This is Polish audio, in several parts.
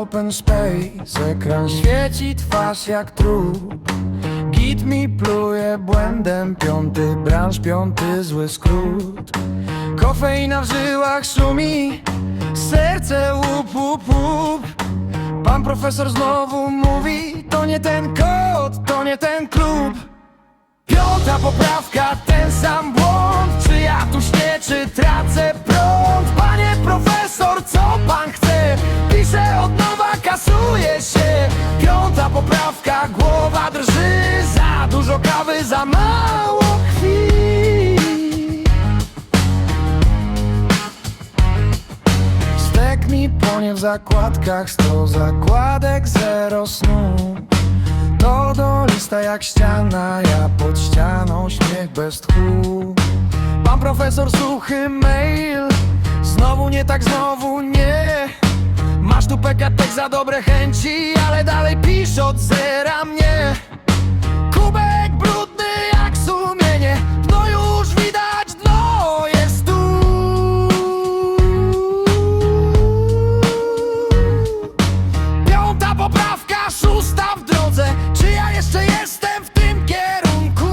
open space. Ekran świeci twarz jak trup. Git mi pluje błędem. Piąty branż, piąty zły skrót. Kofeina w żyłach szumi. Serce łup, łup, łup. Pan profesor znowu mówi To nie ten kod, to nie ten klub. Piąta poprawka, kawy, za mało krwi. Stek mi płonie w zakładkach Sto zakładek, zero snu. To do lista jak ściana Ja pod ścianą śmiech bez tchu. Pan profesor suchy mail Znowu nie tak, znowu nie. Masz tu pekatek za dobre chęci Ale dalej pisz od zera mnie szósta w drodze Czy ja jeszcze jestem w tym kierunku?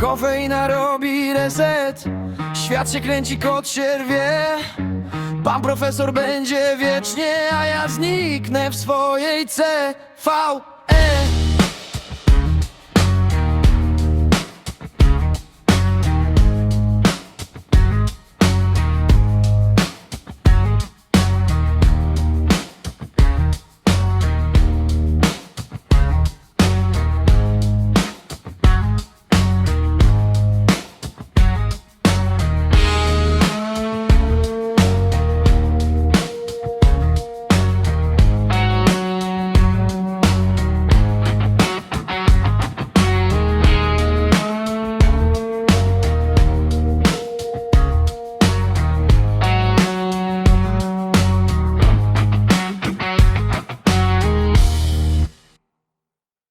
Kofeina robi reset Świat się kręci, kot się rwie Pan profesor będzie wiecznie A ja zniknę w swojej C V E